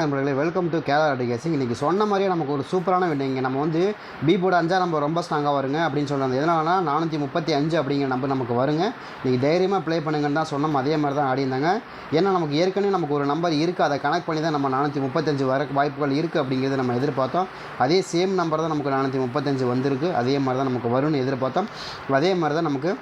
நண்பர்களே welcome to Kerala அடிகேசிங் இன்றைக்கி சொன்ன மாதிரியே நமக்கு ஒரு சூப்பரான வின்னிங்க நம்ம வந்து பி போர்டு அஞ்சா நம்ம ரொம்ப ஸ்ட்ராங்காக வருங்க அப்படின்னு சொல்கிறாங்க எதனாலனா நானூற்றி முப்பத்தி அஞ்சு அப்படிங்கிற நம்பர் நமக்கு வருங்க. நீங்கள் தைரியமாக ப்ளே பண்ணுங்கன்னு தான் சொன்னோம். அதே மாதிரி தான் ஆடிருந்தாங்க ஏன்னா நமக்கு ஏற்கனவே நமக்கு ஒரு நம்பர் இருக்குது அதை கனெக்ட் பண்ணி தான் நம்ம நானூற்றி முப்பத்தஞ்சு வர வாய்ப்புகள் இருக்குது அப்படிங்கிறது நம்ம எதிர்பார்த்தோம். அதே சேம் நம்பர் தான் நமக்கு நானூற்றி முப்பத்தஞ்சு வந்திருக்கு. அதே மாதிரி தான் நமக்கு வரும்னு எதிர்பார்த்தோம். அதே மாதிரி தான் நமக்கு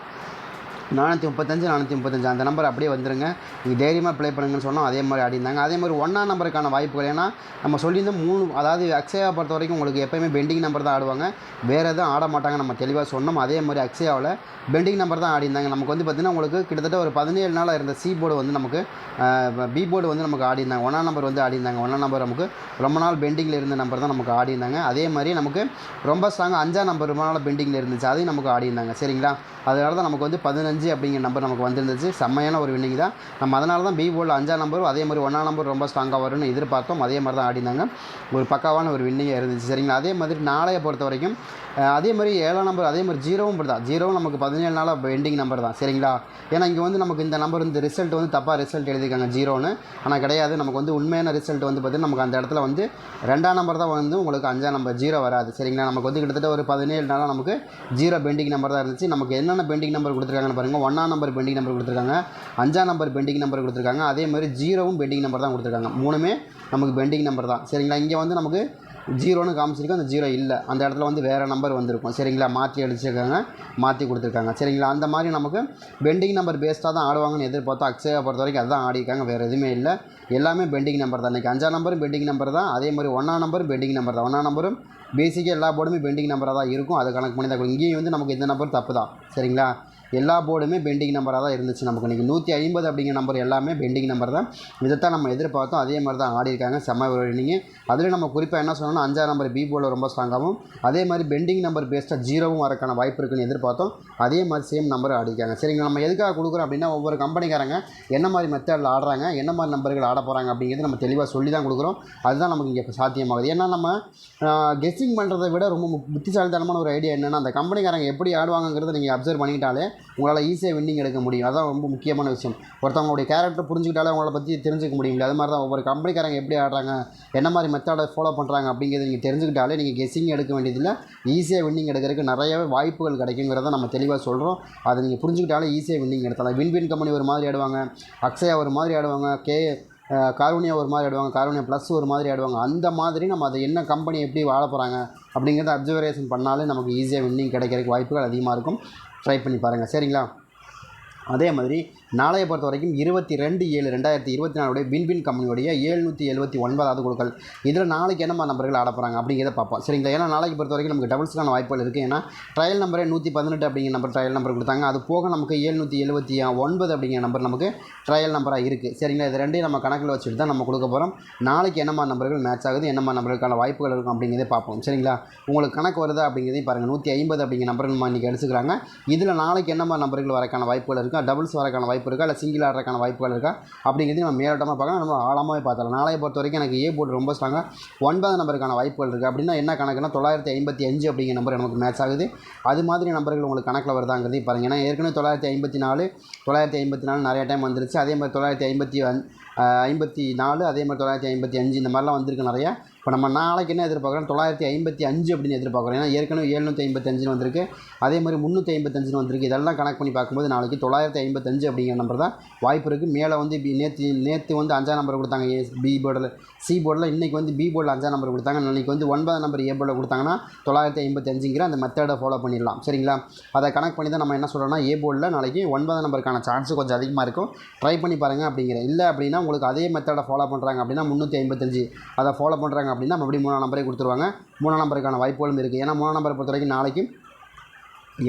நானூற்றி முப்பத்தஞ்சு நானூற்றி முப்பத்தஞ்சு. அந்த நம்பர் அப்படியே வந்துருங்க. நீங்கள் தைரியமாக ப்ளே பண்ணுங்கன்னு சொன்னோம் அதே மாதிரி ஆடிருந்தாங்க அதே மாதிரி ஒன்றாம் நம்பருக்கான வாய்ப்புகள். ஏன்னா நம்ம சொல்லியிருந்தோம் மூணு அதாவது அக்ஷயா பொறுத்த வரைக்கும் உங்களுக்கு எப்போயுமே பெண்டிங் நம்பர் தான் ஆடுவாங்க. வேறு எதுவும் ஆட மாட்டாங்க நம்ம தெளிவாக சொன்னோம். அதே மாதிரி அக்ஷயாவில் பெண்டிங் நம்பர் தான் ஆடிருந்தாங்க நமக்கு வந்து பார்த்திங்கன்னா உங்களுக்கு கிட்டத்தட்ட ஒரு பதினேழு நாளாக இருந்த சி போர்டு வந்து நமக்கு பி போர்டு வந்து நமக்கு ஆடிருந்தாங்க ஒன்றாம் நம்பர் வந்து ஆடிருந்தாங்க ஒன்றாம் நம்பர் நமக்கு ரொம்ப நாள் பெண்டிங்கில் இருந்த நம்பர் தான் நமக்கு ஆடிருந்தாங்க அதே மாதிரி நமக்கு ரொம்ப ஸ்ட்ராங்காக அஞ்சாம் நம்பர் ரொம்ப நாள் பெண்டிங்கில் இருந்துச்சு. அதையும் நமக்கு ஆடிருந்தாங்க சரிங்களா? அதனால தான் நமக்கு வந்து பதினஞ்சு அப்படிங்கிற நம்பர் நமக்கு வந்துருந்துச்சு. செம்மையான ஒரு வின்னிங் தான். நம்ம அதனால தான் பி போர்டில் அஞ்சாம் நம்பரும் அதே மாதிரி ஒன்றாம் நம்பர் ரொம்ப ஸ்ட்ராங்காக வரும்னு எதிர்பார்த்தோம். அதே மாதிரி தான் ஆடினாங்க. ஒரு பக்காவான ஒரு வின்னிங்காக இருந்துச்சு. சரிங்களா? அதே மாதிரி நாளைய பொறுத்த வரைக்கும் அதே மாதிரி ஏழாம் நம்பர் அதே மாதிரி ஜீரோவும் இப்படி தான் ஜீரோவும் நமக்கு பதினேழு நாளாக பெண்டிங் நம்பர் தான். சரிங்களா? ஏன்னா இங்கே வந்து நமக்கு இந்த நம்பர் இந்த ரிசல்ட் வந்து தப்பாக ரிசல்ட் எழுதியிருக்காங்க ஜீரோன்னு ஆனால் கிடையாது. நமக்கு வந்து உண்மையான ரிசல்ட் வந்து பார்த்திங்கன்னா நமக்கு அந்த இடத்துல வந்து ரெண்டாம் நம்பர் தான் வந்து உங்களுக்கு அஞ்சாம் நம்பர் ஜீரோ வராது. சரிங்களா? நமக்கு வந்து கிட்டத்தட்ட ஒரு பதினேழு நாளாக நமக்கு ஜீரோ பெண்டிங் நம்பர் தான் இருந்துச்சு. நமக்கு என்னென்ன பெண்டிங் நம்பர் கொடுத்துருக்காங்கன்னு பாருங்கள் ஒன்றாம் நம்பர் பெண்டிங் நம்பர் கொடுத்துருக்காங்க. அஞ்சாம் நம்பர் பெண்டிங் நம்பர் கொடுத்துருக்காங்க. அதே மாதிரி ஜீரோவும் பெண்டிங் நம்பர் தான் கொடுத்துருக்காங்க. மூணுமே நமக்கு பெண்டிங் நம்பர் தான். சரிங்களா? இங்கே வந்து நமக்கு ஜீரோன்னு காமிச்சிருக்கோம். அந்த ஜீரோ இல்லை. அந்த இடத்துல வந்து வேறு நம்பர் வந்திருக்கும். சரிங்களா? மாற்றி அடிச்சிருக்காங்க. மாற்றி கொடுத்துருக்காங்க. சரிங்களா? அந்த மாதிரி நமக்கு பெண்டிங் நம்பர் பேஸ்டாக தான் ஆடுவாங்கன்னு எதிர்பார்த்தோம் அக்ஷயா பொறுத்த வரைக்கும் அதுதான் ஆடிருக்காங்க வேறு எதுவுமே இல்லை. எல்லாமே பெண்டிங் நம்பர் தான். இன்றைக்கி அஞ்சாம் நம்பரும் பெண்டிங் நம்பர் தான். அதே மாதிரி ஒன்றாம் நம்பரும் பெண்டிங் நம்பர் தான். ஒன்றாம் நம்பரும் பேசிக்காக எல்லா போர்டுமே பெண்டிங் நம்பராக தான் இருக்கும். அதை கணக்கு பண்ணி தான் இங்கேயும் வந்து நமக்கு இந்த நம்பர் தப்பு தான். சரிங்களா? எல்லா போர்டுமே பெண்டிங் நம்பராக தான் இருந்துச்சு நமக்கு. இன்றைக்கி நூற்றி ஐம்பது அப்படிங்கிற நம்பர் எல்லாமே பெண்டிங் நம்பர் தான். இதைத்தான் நம்ம எதிர்பார்த்தோம். அதே மாதிரி தான் ஆடி இருக்காங்க. செம்ம ஒரு இன்னிங்க அதில் நம்ம குறிப்பாக என்ன சொன்னோம்னா அஞ்சாறு நம்பர் பி போர்டில் ரொம்ப ஸ்ட்ராங்காகவும் அதே மாதிரி பெண்டிங் நம்பர் பேஸ்டாக ஜீரோவும் வரக்கான வாய்ப்பு இருக்குன்னு எதிர்பார்த்தோம். அதே மாதிரி சேம் நம்பர் ஆடிக்காங்க சரிங்களா? நம்ம எதுக்காக கொடுக்குறோம் அப்படின்னா ஒவ்வொரு கம்பெனிக்காரங்க என்ன மாதிரி மெத்தடில் ஆடுறாங்க என்ன மாதிரி நம்பர்கள் ஆட போகிறாங்க அப்படிங்கிறது நம்ம தெளிவாக சொல்லி தான் கொடுக்குறோம். அதுதான் நமக்கு இங்கே சாத்தியமாகுது. ஏன்னா நம்ம கெஸ்ஸிங் பண்ணுறதை விட ரொம்ப புத்திசாலித்தனமான ஒரு ஐடியா என்னென்னா அந்த கம்பெனிக்காரங்க எப்படி ஆடுவாங்கங்கிறத நீங்கள் அப்சர்வ் பண்ணிக்கிட்டாலே உங்களால் ஈஸியாக வின்னிங் எடுக்க முடியும். அதான் ரொம்ப முக்கியமான விஷயம். ஒருத்தவங்களுடைய கேரக்டர் புரிஞ்சுக்கிட்டாலே அவங்கள பற்றி தெரிஞ்சுக்க முடியும் அது மாதிரி தான் ஒவ்வொரு கம்பெனிக்காரங்க எப்படி ஆடுறாங்க என்ன மாதிரி மெத்தடை ஃபாலோ பண்ணுறாங்க அப்படிங்கிறத நீங்கள் தெரிஞ்சுக்கிட்டாலே நீங்கள் கெஸ்ஸிங் எடுக்க வேண்டியதில்லை. ஈஸியாக வின்னிங் எடுக்கிறதுக்கு நிறையவே வாய்ப்புகள் கிடைக்குங்கிறத நம்ம தெளிவாக சொல்கிறோம் அதை நீங்கள் புரிஞ்சுக்கிட்டாலே ஈஸியாக வின்னிங் எடுத்தலாம். வின் வின் கம்பெனி ஒரு மாதிரி ஆடுவாங்க அக்ஷயா ஒரு மாதிரி ஆடுவாங்க கே அஹ் ஒரு மாதிரி ஆடுவாங்க காருண்யா ப்ளஸ் ஒரு மாதிரி ஆடுவாங்க. அந்த மாதிரி நம்ம அதை என்ன கம்பெனி எப்படி வாழ போகிறாங்க அப்படிங்கிறத அப்சர்வேஷன் பண்ணாலே நமக்கு ஈஸியாக வின்னிங் கிடைக்கிறதுக்கு வாய்ப்புகள் அதிகமாக இருக்கும். ட்ரை பண்ணி பாருங்கள் சரிங்களா? அதே மாதிரி நாளைய பொறுத்த வரைக்கும் இருபத்தி ரெண்டு ஏழு ரெண்டாயிரத்தி இருபத்தி நாலுடைய வின்வின் கம்பெனியுடைய ஏழ்நூற்றி எழுபத்தி ஒன்பதாவது குழுக்கள். இதில் நாளைக்கு என்னமா நம்பர்கள் ஆட போகிறாங்க அப்படிங்கிறத பார்ப்போம். சரிங்களா? ஏன்னா நாளைக்கு பொறுத்த வரைக்கும் நமக்கு டபுள்ஸ்க்கான வாய்ப்புகள் இருக்குது ஏன்னா ட்ரையல் நம்பரே நூற்றி பதினெட்டு அப்படிங்கிற நம்பர் ட்ரையல் நம்பர் கொடுத்தாங்க. அது போக நமக்கு ஏழ்நூற்றி எழுபத்தி ஒன்பது அப்படிங்கிற நம்பர் நமக்கு ட்ரையல் நம்பராக இருக்குது சரிங்களா? இது ரெண்டையும் நம்ம கணக்கில் வச்சுட்டு தான் நம்ம கொடுக்க போகிறோம் நாளைக்கு என்னமா நம்பர்கள் மேட்ச் ஆகுது? என்னமா நம்பர்களுக்கான வாய்ப்புகள் இருக்கும் அப்படிங்கிறதே பார்ப்போம். சரிங்களா? உங்களுக்கு கணக்கு வருதா அப்படிங்கிறதையும் பாருங்கள் நூற்றி ஐம்பது அப்படிங்கிற நம்பர் நம்ம இன்றைக்கி எடுத்துக்கிறாங்க. இதில் நாளைக்கு என்னமா நம்பர்கள் வரக்கான வாய்ப்புகள் இருக்கும் டபுள்ஸ் வரக்கான வாய்ப்பு இருக்கா? இல்லை சிங்கிள் ஆடுறதுக்கான வாய்ப்புகள் இருக்கா? அப்படிங்கிறது நம்ம மேலோட்டமாக பார்க்கலாம் நம்ம ஆழமாகவே பார்த்தலாம் நாளைய பொறுத்த வரைக்கும் எனக்கு ஏ போர்டு ரொம்ப ஸ்ட்ராங்காக ஒன்பது நம்பருக்கான வாய்ப்புகள் இருக்குது அப்படின்னா என்ன கணக்குனா தொள்ளாயிரத்தி ஐம்பத்தி அஞ்சு அப்படிங்கிற நம்பர் நமக்கு மேட்ச் ஆகுது. அது மாதிரி நம்பர்கள் உங்களுக்கு கணக்கில் வருதாங்கிறது பாருங்கள் ஏன்னா ஏற்கனவே தொள்ளாயிரத்தி ஐம்பத்தி நாலு தொள்ளாயிரத்தி ஐம்பத்தி நாலு நிறைய டைம் வந்துருச்சு. அதே மாதிரி தொள்ளாயிரத்தி ஐம்பத்தி ஐம்பத்தி நாலு அதே மாதிரி தொள்ளாயிரத்தி ஐம்பத்தி அஞ்சு இந்த மாதிரிலாம் வந்திருக்கு நிறையா. இப்போ நம்ம நாளைக்கு என்ன எதிர்பார்க்குறோம்? தொள்ளாயிரத்தி ஐம்பத்தி அஞ்சு அப்படின்னு எதிர்பார்க்குறோம். ஏன்னா ஏற்கனவே ஏழ்நூற்றி ஐம்பத்தஞ்சுன்னு வந்திருக்கு. அதே மாதிரி முந்நூற்றி ஐம்பத்தஞ்சுன்னு வந்திருக்கு. இதெல்லாம் கணக்கு பண்ணி பார்க்கும்போது நாளைக்கு தொள்ளாயிரத்தி ஐம்பத்தஞ்சு அப்படிங்கிற நம்பர் தான் வாய்ப்பு இருக்குது மேலே வந்து பி நேற்று நேற்று வந்து அஞ்சாம் நம்பர் கொடுத்தாங்க. ஏ பி போர்டில் சி போர்டில் இன்றைக்கி வந்து பி போர்டில் அஞ்சாம் நம்பர் கொடுத்தாங்க. இன்றைக்கி வந்து ஒன்பதாம் நம்பர் ஏ போர்டில் கொடுத்தாங்கன்னா தொள்ளாயிரத்தி ஐம்பத்தஞ்சுங்கிற அந்த மெத்தடை ஃபாலோ பண்ணிடலாம். சரிங்களா? அதை கணக்கு பண்ணி தான் நம்ம என்ன சொல்கிறோம்னா ஏ போர்டில் நாளைக்கு ஒன்பதாம் நம்பருக்கான சான்ஸ் கொஞ்சம் அதிகமாக இருக்கும். ட்ரை பண்ணி பாருங்கள் அப்படிங்கிற. இல்லை அப்படின்னா உங்களுக்கு அதே மெத்தடை ஃபாலோ பண்ணுறாங்க அப்படின்னா முந்நூற்றி ஐம்பத்தஞ்சு அதை ஃபாலோ பண்ணுறாங்க அப்படின்னா மறுபடியும் மூணாம் நம்பரே கொடுத்துருவாங்க. மூணாம் நம்பருக்கான வாய்ப்புகளும் இருக்குது ஏன்னா மூணாம் நம்பரை பொறுத்த வரைக்கும் நாளைக்கு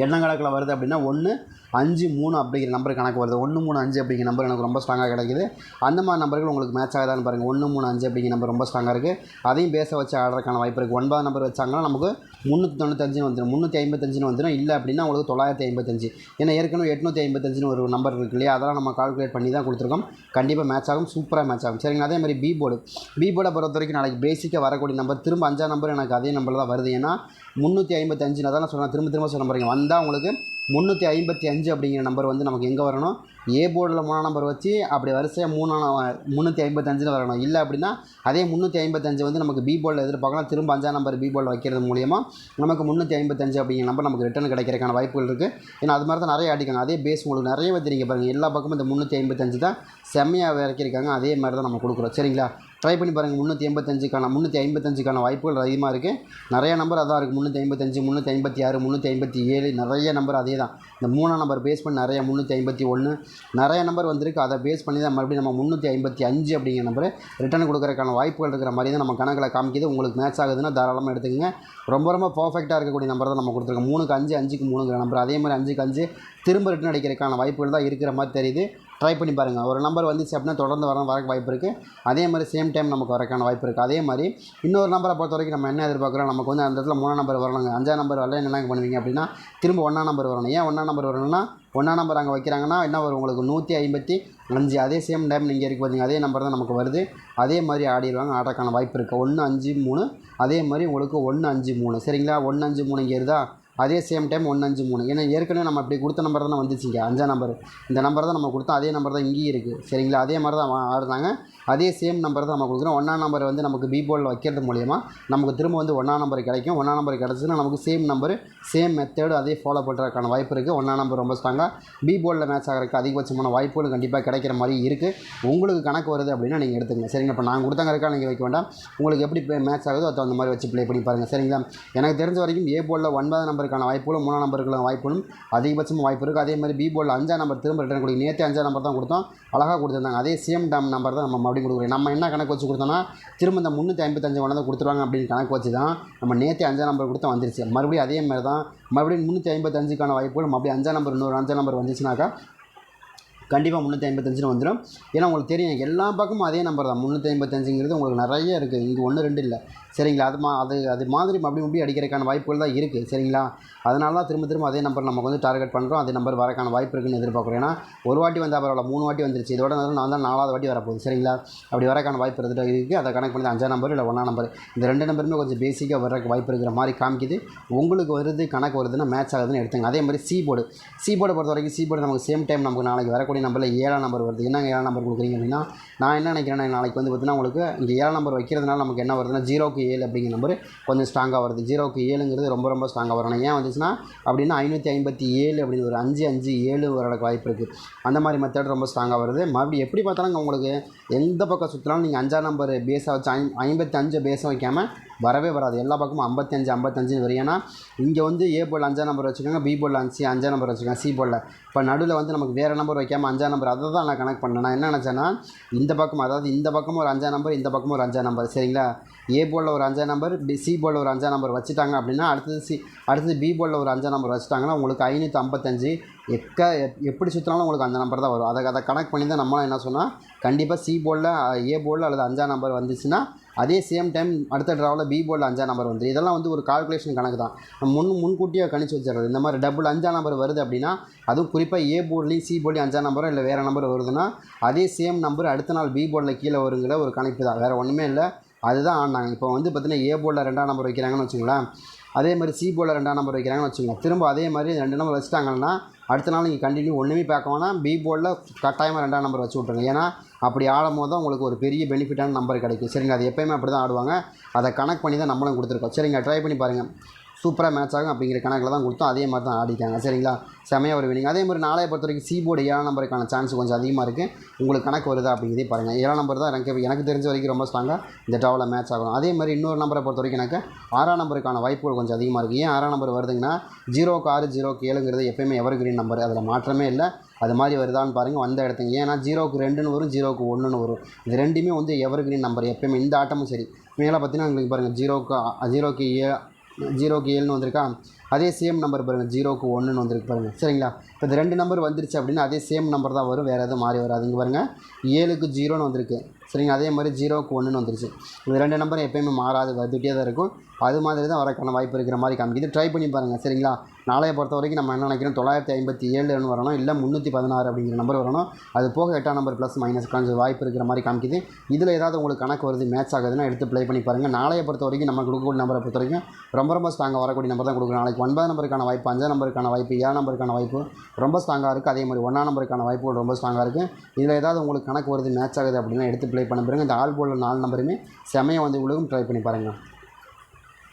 எண்ணங்கணக்கில் வருது அப்படின்னா ஒன்று அஞ்சு மூணு அப்படிங்கிற நம்பர் கணக்கு வருது. ஒன்று மூணு அஞ்சு அப்படிங்கிற நம்பர் எனக்கு ரொம்ப ஸ்ட்ராங்காக கிடைக்குது. அந்த மாதிரி நம்பர்கள் உங்களுக்கு மேட்ச் ஆகுதான்னு பாருங்கள் ஒன்று மூணு அஞ்சு அப்படிங்கிற நம்பர் ரொம்ப ஸ்ட்ராங்காக இருக்குது அதையும் பேச வச்சு ஆடுறதுக்கான வாய்ப்பு இருக்குது ஒன்பது நம்பர் வச்சாங்கன்னா நமக்கு முந்நூற்றி தொண்ணூத்தஞ்சுன்னு வந்துடும் முந்நூற்றி ஐம்பத்தஞ்சுன்னு வந்துடும் இல்லை அப்படின்னா உங்களுக்கு தொள்ளாயிரத்தி ஐம்பத்தஞ்சு. ஏன்னா ஏற்கனவே எட்நூற்றி ஐம்பத்தஞ்சுன்னு ஒரு நம்பர் இருக்கு இல்லையா? அதெல்லாம் நம்ம கால்குலேட் பண்ணி தான் கொடுத்துருக்கோம். கண்டிப்பாக மேட்ச் ஆகும் சூப்பராக மேட்ச் ஆகும். சரிங்க அதே மாதிரி பி போர்டு பி போர்டை பொறுத்த வரைக்கும் நாளைக்கு பேசிக்காக வரக்கூடிய நம்பர் திரும்ப அஞ்சாம் நம்பர் எனக்கு அதே நம்பர் தான் வருது. ஏன்னா முந்நூற்றி ஐம்பத்தஞ்சுன்னு அதான் நான் சொன்னேன் திரும்ப திரும்ப சொன்ன பாருங்க வந்தால் உங்களுக்கு முந்நூற்றி ஐம்பத்தி அஞ்சு அப்படிங்கிற நம்பர் வந்து நமக்கு எங்கே வரணும்? ஏ போர்டில் மூணாம் நம்பர் வச்சு அப்படி வரிசையாக மூணாம் முந்நூற்றி ஐம்பத்தஞ்சில் வரணும். இல்லை அப்படின்னா அதே முந்நூற்றி ஐம்பத்தஞ்சு வந்து நமக்கு பி போர்டில் எதிர்பார்க்கலாம். திரும்ப அஞ்சாம் நம்பர் பி போர்டில் வைக்கிறது மூலியமாக நமக்கு முந்நூற்றி ஐம்பத்தஞ்சு அப்படிங்கிற நம்பர் நமக்கு ரிட்டர்ன் கிடைக்கிறதுக்கான வாய்ப்புகள் இருக்குது ஏன்னா அது மாதிரி தான் நிறைய அடிக்காங்க அதே பேஸ் உங்களுக்கு நிறைய வந்துருங்க பாருங்கள் எல்லா பக்கமும் இந்த முந்நூற்றி ஐம்பத்தஞ்சு தான் செம்மையாக இறக்கியிருக்காங்க. அதே மாதிரி தான் நம்ம கொடுக்குறோம். சரிங்களா? ட்ரை பண்ணி பாருங்கள் முந்நூற்றி எண்பத்தஞ்சுக்கான முந்நூற்றி ஐம்பத்தஞ்சுக்கான வாய்ப்புகள் அதிகமாக இருக்குது நிறைய நம்பர் அதான் இருக்குது முந்நூற்றி ஐம்பத்தஞ்சு முந்நூற்றி ஐம்பத்தி ஆறு முந்நூற்றி ஐம்பத்தி ஏழு நிறைய நம்பர் அதே தான் இந்த மூணாம் நம்பர் பேஸ் பண்ணி நிறைய முந்நூற்றி ஐம்பத்தி ஒன்று நிறைய நம்பர் வந்திருக்கு. அதை பேஸ் பண்ணி தான் மறுபடியும் நம்ம முந்நூற்றி ஐம்பத்தி அஞ்சு அப்படிங்கிற நம்பர் ரிட்டர்ன் கொடுக்குறதுக்கான வாய்ப்புகள் இருக்கிற மாதிரி தான் நம்ம கணக்கில் காமிக்கிது. உங்களுக்கு மேட்ச் ஆகுதுன்னா தாராளமாக எடுத்துக்கங்க. ரொம்ப ரொம்ப பர்ஃபெக்டாக இருக்கக்கூடிய நம்பர் தான் நம்ம கொடுத்துருக்கோம். மூணுக்கு அஞ்சு அஞ்சுக்கு மூணுங்கிற நம்பர் அதே மாதிரி அஞ்சுக்கு அஞ்சு திரும்ப ரிட்டர்ன் அடிக்கிறதுக்கான வாய்ப்புகள் தான் இருக்கிற மாதிரி தெரியுது. ட்ரை பண்ணி பாருங்கள் ஒரு நம்பர் வந்துச்சு அப்படின்னா தொடர்ந்து வர வரக்கு வாய்ப்பு இருக்குது அதே மாதிரி சேம் டைம் நமக்கு வரக்கான வாய்ப்பு இருக்குது அதே மாதிரி இன்னொரு நம்பரை பொறுத்த வரைக்கும் நம்ம என்ன எதிர்பார்க்குறோம்? நமக்கு வந்து அந்த இடத்துல மூணாம் நம்பர் வரணுங்க. அஞ்சாம் நம்பர் வரல என்ன பண்ணுவீங்க அப்படின்னா திரும்ப ஒன்றாம் நம்பர் வரணும். ஏன் ஒன்றாம் நம்பர் வரணும்னா ஒன்றாம் நம்பர் அங்கே வைக்கிறாங்கன்னா என்ன வரும்? உங்களுக்கு நூற்றி ஐம்பத்தி அஞ்சு. அதே சேம் டைம் நீங்கள் இருக்கு பார்த்தீங்க அதே நம்பர் தான் நமக்கு வருது. அதே மாதிரி ஆடிடுவாங்க ஆடுறக்கான வாய்ப்பு இருக்குது ஒன்று அஞ்சு மூணு. அதே மாதிரி உங்களுக்கு ஒன்று அஞ்சு மூணு. சரிங்களா? ஒன்று அஞ்சு மூணு இங்கே இருந்தா அதே சேம் டைம் ஒன்று அஞ்சு மூணு. ஏன்னா ஏற்கனவே நம்ம அப்படி கொடுத்த நம்பர் தானே வந்துச்சுங்க. அஞ்சாம் நம்பர் இந்த நம்பர் தான் நம்ம கொடுத்தோம். அதே நம்பர் தான் இங்கேயும் இருக்குது சரிங்களா? அதே மாதிரி தான் ஆடுறாங்க அதே சேம் நம்பர் தான் நம்ம கொடுக்குறோம். ஒன்றாம் நம்பர் வந்து நமக்கு பி போர்டில் வைக்கிறது மூலியமாக நமக்கு திரும்ப வந்து ஒன்றாம் நம்பர் கிடைக்கும். ஒன்றாம் நம்பர் கிடச்சுன்னா நமக்கு சேம் நம்பர் சேம் மெத்தேடு அதே ஃபாலோ பண்ணுறதுக்கான வாய்ப்பு இருக்குது ஒன்றாம் நம்பர் ரொம்ப ஸ்ட்ராங்காக பி போர்டில் மேட்ச் ஆகிறதுக்கு அதிகபட்சமான வாய்ப்புகள் கண்டிப்பாக கிடைக்கிற மாதிரி இருக்குது உங்களுக்கு கணக்கு வருது அப்படின்னா நீங்கள் எடுத்துங்க சரிங்களா இப்போ நான் கொடுத்தாங்க இருக்கா நீங்கள் வைக்க வேண்டாம். உங்களுக்கு எப்படி மேட்ச் ஆகுதோ அது அந்த மாதிரி வச்சு ப்ளே பண்ணி பாருங்கள் சரிங்களா? எனக்கு தெரிஞ்ச வரைக்கும் ஏ போர்டில் ஒன்பதாம் நம்பருக்கான வாய்ப்புகளும் மூணாம் நம்பருக்கான வாய்ப்புகளும் அதிகபட்சமாக வாய்ப்பு இருக்குது அதே மாதிரி பி போர்டில் அஞ்சாம் நம்பர் திரும்ப ரிட்டர்ன் கொடுக்கும் நேற்று அஞ்சாம் நம்பர் தான் கொடுத்தோம். அழகாக கொடுத்துருந்தாங்க. அதே சேம் டம் நம்பர் தான் நம்ம மறுபடியும் கொடுக்குறோம் நம்ம என்ன கணக்கு வச்சு கொடுத்தோம்னா திரும்ப இந்த முந்நூற்றி ஐம்பத்தஞ்சு கொண்டாந்து கொடுத்துருவாங்க அப்படின்னு கணக்கு வச்சு தான் நம்ம நேற்று அஞ்சாம் நம்பர் கொடுத்து வந்துருச்சு. மறுபடியும் அதே மாதிரி தான் மறுபடியும் முந்நூற்றி ஐம்பத்தஞ்சுக்கான வாய்ப்புகள் மறுபடியும் அஞ்சாம் நம்பர் இன்னொரு அஞ்சாம் நம்பர் வந்துச்சுனாக்கா கண்டிப்பாக முந்நூற்றி ஐம்பத்தஞ்சுன்னு வந்துடும் ஏன்னா உங்களுக்கு தெரியும் எல்லா பக்கமும் அதே நம்பர் தான். முந்நூற்றி ஐம்பத்தஞ்சுங்கிறது உங்களுக்கு நிறைய இருக்குது இங்கே ஒன்று ரெண்டு இல்லை. சரிங்களா? அது மா அது அது மாதிரி அப்படி மறுபடியும் அடிக்கிறதுக்கான வாய்ப்புகள் தான் இருக்குது சரிங்களா? அதனால தான் திரும்ப திரும்ப அதே நம்பர் நம்ம வந்து டார்கெட் பண்ணுறோம் அதே நம்பர் வரக்கான வாய்ப்பு இருக்குன்னு எதிர்பார்க்குறோம். ஏன்னா ஒரு வாட்டி வந்தால் பரவாயில்ல மூணு வாட்டி வந்துருச்சு. இதோட நான் தான் நாலாவது வாட்டி வரப்போகுது. சரிங்களா? அப்படி வரக்கான வாய்ப்பு இருந்துட்டு இருக்குது அதை கணக்கு பண்ணி அஞ்சாம் நம்பர் இல்லை ஒன்றாம் நம்பர் இந்த ரெண்டு நம்பருமே கொஞ்சம் பேசிக்காக வர்றதுக்கு வாய்ப்பு இருக்கிற மாதிரி காமிக்குது. உங்களுக்கு வருது கணக்கு வருதுன்னா மேட்ச் ஆகுதுன்னு எடுத்துங்க. அதே மாதிரி சி போர்டு சி போர்டை பொறுத்த வரைக்கும் சி போர்டு நமக்கு சேம் டைம் நமக்கு நாளைக்கு வரக்கூடிய நம்பரில் ஏழாம் நம்பர் வருது. என்னங்க ஏழாம் நம்பர் கொடுக்குறீங்க அப்படின்னா நான் என்ன நினைக்கிறேன்னா நாளைக்கு வந்து பார்த்தீங்கன்னா உங்களுக்கு இங்கே ஏழாம் நம்பர் வைக்கிறதுனால நமக்கு என்ன வருதுன்னா ஜீரோக்கு ஏழு அப்படிங்கிற நம்பர் கொஞ்சம் ஸ்ட்ராங்காக வருது. ஜீரோக்கு ஏழுங்கிறது ரொம்ப ரொம்ப ஸ்ட்ராங்காக வரணும். ஏன் வந்துச்சுன்னா அப்படின்னா ஐநூற்றி ஐம்பத்தி ஏழு அப்படின்னு ஒரு அஞ்சு அஞ்சு ஏழு வரதுக்கு வாய்ப்பு இருக்குது அந்த மாதிரி மெத்தட் ரொம்ப ஸ்ட்ராங்காக வருது. மறுபடியும் எப்படி பார்த்தாலும் உங்களுக்கு எந்த பக்கம் சுற்றினாலும் நீங்கள் அஞ்சாம் நம்பர் பேஸாக வச்சு ஐம் ஐம்பத்தி அஞ்சு வைக்காமல் வரவே வராது. எல்லா பக்கமும் ஐம்பத்தஞ்சு ஐம்பத்தஞ்சு வரும். ஏன்னா இங்கே வந்து ஏ போல் அஞ்சாம் நம்பர் வச்சுக்கோங்க பி போல் அஞ்சு அஞ்சாம் நம்பர் வச்சுக்கோங்க சி போர்டில். இப்போ நடுவில் வந்து நமக்கு வேறு நம்பர் வைக்காமல் அஞ்சாம் நம்பர் அதை தான் நான் கனெக்ட் பண்ணேன். நான் என்ன நினச்சேன்னா இந்த பக்கம் அதாவது இந்த பக்கம் ஒரு அஞ்சாம் நம்பர் இந்த பக்கம் ஒரு அஞ்சாம் நம்பர் சரிங்களா? ஏ போலில் ஒரு அஞ்சாம் நம்பர் பி சி போலில் ஒரு அஞ்சாம் நம்பர் வச்சுட்டாங்க அப்படின்னா அடுத்தது சி அடுத்தது பி போலில் ஒரு அஞ்சாம் நம்பர் வச்சுட்டாங்கன்னா உங்களுக்கு ஐநூற்றி ஐம்பத்தஞ்சு எக்க எப்- எப்படி சுற்றினாலும் உங்களுக்கு அந்த நம்பர் தான் வரும். அதை அதை கனெக்ட் பண்ணி தான் நம்மளால் என்ன சொன்னால் கண்டிப்பாக சி போலில் ஏ போர்டில் அல்லது அஞ்சாம் நம்பர் வந்துச்சுன்னா அதே சேம் டைம் அடுத்த ட்ராவில் பி போர்டில் அஞ்சாம் நம்பர் வந்து இதெல்லாம் வந்து ஒரு கால்குலேஷன் கணக்கு தான். முன் முன்கூட்டியே கணிச்சு வச்சிடுறது. இந்த மாதிரி டபுள் அஞ்சாம் நம்பர் வருது அப்படின்னா அதுவும் குறிப்பாக ஏ போர்ட்லேயும் சி போர்ட்லேயும் அஞ்சாம் நம்பரோ இல்லை வேறு நம்பர் வருதுன்னா அதே சேம் நம்பர் அடுத்த நாள் பி போர்டில் கீழே வருங்கிற ஒரு கணக்கு தான். வேறு ஒன்றுமே இல்லை. அதுதான் ஆடினாங்க இப்போ வந்து பார்த்தீங்கன்னா ஏ போர்டில் ரெண்டாம் நம்பர் வைக்கிறாங்கன்னு வச்சுங்களேன். அதே மாதிரி சி போர்டில் ரெண்டாம் நம்பர் வைக்கிறாங்கன்னு வச்சுக்கோங்க திரும்ப அதே மாதிரி ரெண்டு நம்பர் வச்சுட்டாங்கன்னா அடுத்த நாள் நீங்கள் கண்டினியூ ஒன்றுமே பார்க்க வேணாம். பி போர்டில் கட்டாயமாக ரெண்டாம் நம்பர் வச்சு விட்ருங்க ஏன்னா அப்படி ஆடும் போது தான் உங்களுக்கு ஒரு பெரிய பெனிஃபிட்டான நம்பர் கிடைக்கும். சரிங்க அது எப்பயுமே அப்படி தான் ஆடுவாங்க. அதை கனெக்ட் பண்ணி தான் நம்மளும் கொடுத்துருக்கோம். சரிங்க ட்ரை பண்ணி பாருங்கள் சூப்பராக மேட்ச் ஆகும் அப்படிங்கிற கணக்கில் தான் கொடுத்தோம். அதே மாதிரி தான் ஆடிக்காங்க சரிங்களா? செமையாக ஒரு வினிங் அதே மாதிரி நாளைய பொறுத்த வரைக்கும் சீபோர்டு ஏழாம் நம்பருக்கான சான்ஸ் கொஞ்சம் அதிகமாக இருக்குது உங்களுக்கு கணக்கு வருதா அப்படிங்கிறதே பாருங்கள் ஏழாம் நம்பர் தான் எனக்கு எனக்கு தெரிஞ்ச வரைக்கும் ரொம்ப ஸ்ட்ராங்காக இந்த டாவில் மேட்ச் ஆகும் அதே மாதிரி இன்னொரு நம்பரை பொறுத்த வரைக்கும் எனக்கு ஆறாம் நம்பருக்கான வாய்ப்புகள் கொஞ்சம் அதிகமாக இருக்குது ஏன் ஆறாம் நம்பர் வருதுங்கன்னா ஜீரோக்கு ஆறு ஜீரோக்கு ஏழுங்கிறது எப்பயுமே எவர் கிரீன் நம்பர் அதில் மாற்றமே இல்லை. அது மாதிரி வருதான்னு பாருங்கள் வந்த இடத்துக்கு ஏன்னா ஜீரோக்கு ரெண்டுன்னு வரும் ஜீரோக்கு ஒன்றுன்னு வரும். இது ரெண்டுமே வந்து எவர் கிரீன் நம்பர் எப்பயுமே இந்த ஆட்டமும் சரி. மேலே பார்த்தீங்கன்னா உங்களுக்கு பாருங்கள் ஜீரோக்கு ஜீரோக்கு ஏ ஜீரோக்கு ஏழுன்னு வந்திருக்கா அதே சேம் நம்பர் பாருங்கள் ஜீரோக்கு ஒன்றுன்னு வந்திருக்கு பாருங்கள் சரிங்களா? இப்போ இந்த ரெண்டு நம்பர் வந்துருச்சு அப்படின்னா அதே சேம் நம்பர் தான் வரும். வேறு எதுவும் மாறி வராது. இங்கே பாருங்கள் ஏழுக்கு ஜீரோன்னு வந்திருக்கு. சரிங்களா? அதே மாதிரி ஜீரோக்கு ஒன்றுன்னு வந்துருச்சு. இந்த ரெண்டு நம்பரும் எப்பயுமே மாறாது வந்துகிட்டே தான் இருக்கும். அது மாதிரி தான் வரக்கான வாய்ப்பு இருக்கிற மாதிரி காமிக்குது. ட்ரை பண்ணி பாருங்கள் சரிங்களா? நாளைய பொறுத்த வரைக்கும் நம்ம என்ன நினைக்கிறோம்? தொள்ளாயிரத்தி ஐம்பத்தி ஏழுன்னு வரணும். இல்லை முந்நூற்றி பதினாறு அப்படிங்கிற நம்பர் வரணும். அது போக எட்டாம் நம்பர் ப்ளஸ் மைனஸ் கொஞ்சம் வாய்ப்பு இருக்கிற மாதிரி காமிக்குது. இதில் ஏதாவது உங்களுக்கு கணக்கு வருது மேட்ச் ஆகுதுன்னா எடுத்து ப்ளே பண்ணி பாருங்கள் நாளைய பொறுத்த வரைக்கும் நம்ம கொடுக்கக்கூடிய நம்பரை பொறுத்த வரைக்கும் ரொம்ப ரொம்ப ஸ்ட்ராங்காக வரக்கூடிய நம்பர் தான் கொடுக்குறோம் நாளைக்கு. ஒன்பது நம்பருக்கான வாய்ப்பு அஞ்சாம் நம்பருக்கான வாய்ப்பு ஏழாம் நம்பருக்கான வாய்ப்பு ரொம்ப ஸ்ட்ராங்காக இருக்குது அதே மாதிரி ஒன்றாம் நம்பருக்கான வாய்ப்புகள் ரொம்ப ஸ்ட்ராங்காக இருக்குது இதில் ஏதாவது உங்களுக்கு கணக்கு வருது மேட்ச் ஆகுது அப்படின்னா எடுத்து ப்ளே பண்ண பிறகு இந்த ஆல் போல் நாலு நம்பருமே செமையாக வந்து உங்களுக்கும் ட்ரை பண்ணி பாருங்கள்